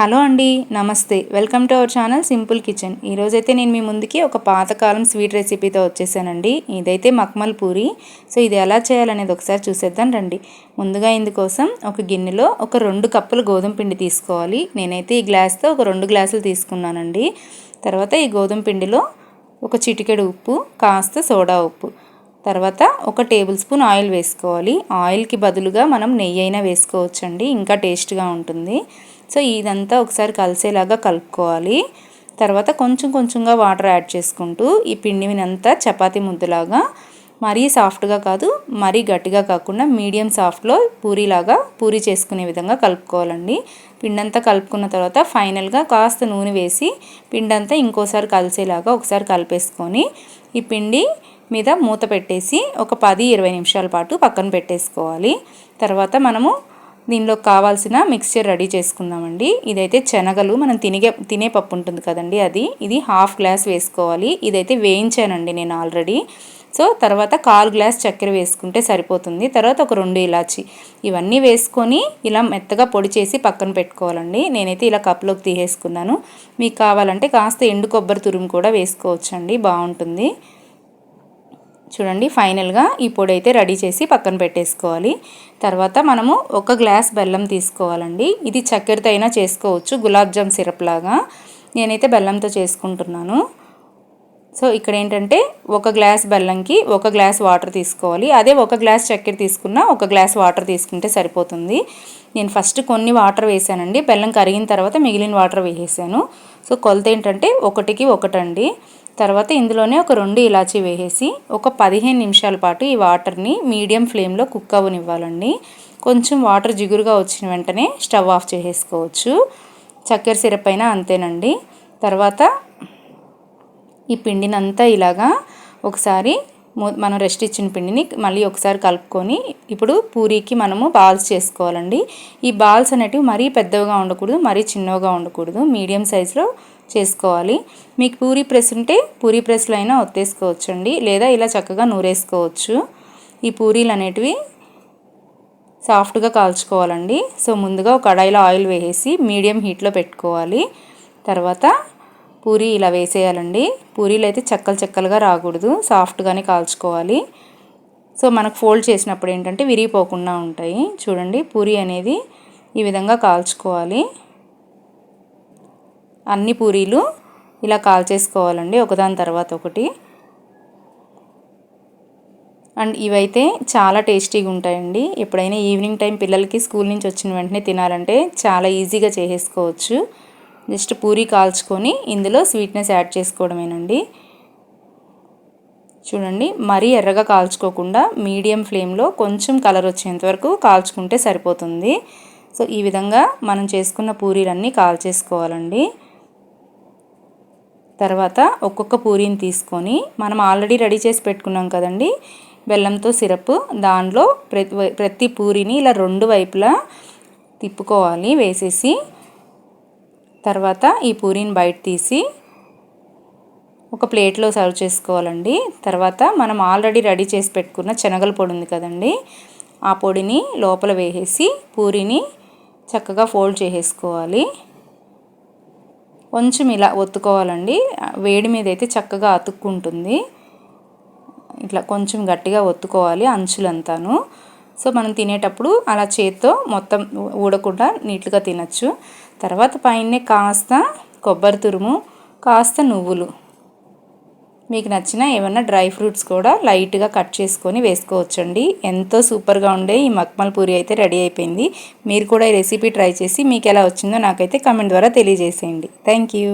Hello అండి నమస్తే. Welcome to our channel simple kitchen. ఈరోజైతే నేను మీ ముందుకి ఒక పాతకాలం స్వీట్ రెసిపీతో వచ్చేసానండి. ఇదైతే మక్మల్ పూరి. సో ఇది ఎలా చేయాలనేది ఒకసారి చూసేద్దాం రండి. ముందుగా ఇందుకోసం ఒక గిన్నెలో ఒక రెండు కప్పులు గోధుమ పిండి తీసుకోవాలి. నేనైతే ఈ గ్లాస్తో ఒక రెండు గ్లాసులు తీసుకున్నానండి. తర్వాత ఈ గోధుమ పిండిలో ఒక చిటికెడు ఉప్పు కాస్త సోడా ఉప్పు. తర్వాత ఒక టేబుల్ స్పూన్ ఆయిల్ వేసుకోవాలి. ఆయిల్కి బదులుగా మనం నెయ్యి అయినా వేసుకోవచ్చండి. ఇంకా టేస్ట్గా ఉంటుంది. సో ఇదంతా ఒకసారి కలిసేలాగా కలుపుకోవాలి. తర్వాత కొంచెం కొంచెంగా వాటర్ యాడ్ చేసుకుంటూ ఈ పిండినంతా చపాతీ ముద్దలాగా మరీ సాఫ్ట్గా కాదు మరీ గట్టిగా కాకుండా మీడియం సాఫ్ట్లో పూరీలాగా పూరి చేసుకునే విధంగా కలుపుకోవాలండి. పిండంతా కలుపుకున్న తర్వాత ఫైనల్గా కాస్త నూనె వేసి పిండంతా ఇంకోసారి కలిసేలాగా ఒకసారి కలిపేసుకొని ఈ పిండి మీద మూత పెట్టేసి ఒక పది ఇరవై నిమిషాల పాటు పక్కన పెట్టేసుకోవాలి. తర్వాత మనము దీనిలో కావాల్సిన మిక్స్చర్ రెడీ చేసుకుందామండి. ఇదైతే శనగలు మనం తినిగే తినే పప్పు ఉంటుంది కదండి అది. ఇది హాఫ్ గ్లాస్ వేసుకోవాలి. ఇదైతే వేయించానండి నేను ఆల్రెడీ. సో తర్వాత కాల్ గ్లాస్ చక్కెర వేసుకుంటే సరిపోతుంది. తర్వాత ఒక రెండు ఇలాచి. ఇవన్నీ వేసుకొని ఇలా మెత్తగా పొడి చేసి పక్కన పెట్టుకోవాలండి. నేనైతే ఇలా కప్లోకి తీసేసుకున్నాను. మీకు కావాలంటే కాస్త ఎండు కొబ్బరి తురుము కూడా వేసుకోవచ్చండి. బాగుంటుంది. చూడండి ఫైనల్గా ఈ పొడి అయితే రెడీ చేసి పక్కన పెట్టేసుకోవాలి. తర్వాత మనము ఒక గ్లాస్ బెల్లం తీసుకోవాలండి. ఇది చక్కెరతో అయినా చేసుకోవచ్చు గులాబ్ జామ్ సిరప్ లాగా. నేనైతే బెల్లంతో చేసుకుంటున్నాను. సో ఇక్కడ ఏంటంటే ఒక గ్లాస్ బెల్లంకి ఒక గ్లాస్ వాటర్ తీసుకోవాలి. అదే ఒక గ్లాస్ చక్కెర తీసుకున్నా ఒక గ్లాస్ వాటర్ తీసుకుంటే సరిపోతుంది. నేను ఫస్ట్ కొన్ని వాటర్ వేసానండి. బెల్లం కరిగిన తర్వాత మిగిలిన వాటర్ వేసేసాను. సో కొలత ఏంటంటే ఒకటికి ఒకటండి. తర్వాత ఇందులోనే ఒక రెండు ఇలాచీ వేసేసి ఒక పదిహేను నిమిషాల పాటు ఈ వాటర్ని మీడియం ఫ్లేమ్లో కుక్ అవ్వనివ్వాలండి. కొంచెం వాటర్ జిగురుగా వచ్చిన వెంటనే స్టవ్ ఆఫ్ చేసేసుకోవచ్చు. చక్కెర సిరప్ అయినా అంతేనండి. తర్వాత ఈ పిండినంతా ఇలాగా ఒకసారి మనం రెస్ట్ ఇచ్చిన పిండిని మళ్ళీ ఒకసారి కలుపుకొని ఇప్పుడు పూరీకి మనము బాల్స్ చేసుకోవాలండి. ఈ బాల్స్ అనేటివి మరీ పెద్దవిగా ఉండకూడదు మరీ చిన్నవిగా ఉండకూడదు మీడియం సైజులో చేసుకోవాలి. మీకు పూరీ ప్రెస్ ఉంటే పూరీ ప్రెస్లో అయినా ఒత్తేసుకోవచ్చండి లేదా ఇలా చక్కగా నూరేసుకోవచ్చు. ఈ పూరీలు అనేటివి సాఫ్ట్గా కాల్చుకోవాలండి. సో ముందుగా ఒక కడాయిలో ఆయిల్ వేసేసి మీడియం హీట్లో పెట్టుకోవాలి. తర్వాత పూరి ఇలా వేసేయాలండి. పూరీలు అయితే చెక్కలు చెక్కలుగా రాకూడదు. సాఫ్ట్గానే కాల్చుకోవాలి. సో మనకు ఫోల్డ్ చేసినప్పుడు ఏంటంటే విరిగిపోకుండా ఉంటాయి. చూడండి పూరి అనేది ఈ విధంగా కాల్చుకోవాలి. అన్ని పూరీలు ఇలా కాల్చేసుకోవాలండి ఒకదాని తర్వాత ఒకటి. అండ్ ఇవైతే చాలా టేస్టీగా ఉంటాయండి. ఎప్పుడైనా ఈవినింగ్ టైం పిల్లలకి స్కూల్ నుంచి వచ్చిన వెంటనే తినాలంటే చాలా ఈజీగా చేసేసుకోవచ్చు. జస్ట్ పూరి కాల్చుకొని ఇందులో స్వీట్నెస్ యాడ్ చేసుకోవడమేనండి. చూడండి మరీ ఎర్రగా కాల్చుకోకుండా మీడియం ఫ్లేమ్లో కొంచెం కలర్ వచ్చేంత వరకు కాల్చుకుంటే సరిపోతుంది. సో ఈ విధంగా మనం చేసుకున్న పూరీలన్నీ కాల్చేసుకోవాలండి. తర్వాత ఒక్కొక్క పూరీని తీసుకొని మనం ఆల్రెడీ రెడీ చేసి పెట్టుకున్నాం కదండి బెల్లంతో సిరప్ దానిలో ప్రతి ప్రతి పూరిని ఇలా రెండు వైపులా తిప్పుకోవాలి వేసేసి తర్వాత ఈ పూరీని బయట తీసి ఒక ప్లేట్లో సర్వ్ చేసుకోవాలండి. తర్వాత మనం ఆల్రెడీ రెడీ చేసి పెట్టుకున్న శనగల పొడి ఉంది కదండి ఆ పొడిని లోపల వేసేసి పూరిని చక్కగా ఫోల్డ్ చేసేసుకోవాలి. కొంచెం ఇలా ఒత్తుకోవాలండి. వేడి మీద అయితే చక్కగా అతుక్కుంటుంది. ఇట్లా కొంచెం గట్టిగా ఒత్తుకోవాలి అంచులంతాను. సో మనం తినేటప్పుడు అలా చేత్తో మొత్తం ఊడకుండా నీట్గా తినచ్చు. తర్వాత పైనే కాస్త కొబ్బరి తురుము కాస్త నువ్వులు. మీకు నచ్చిన ఏమన్నా డ్రై ఫ్రూట్స్ కూడా లైట్గా కట్ చేసుకొని వేసుకోవచ్చండి. ఎంతో సూపర్గా ఉండే ఈ మక్మల్ పూరి అయితే రెడీ అయిపోయింది. మీరు కూడా ఈ రెసిపీ ట్రై చేసి మీకు ఎలా వచ్చిందో నాకైతే కమెంట్ ద్వారా తెలియజేసేయండి. Thank you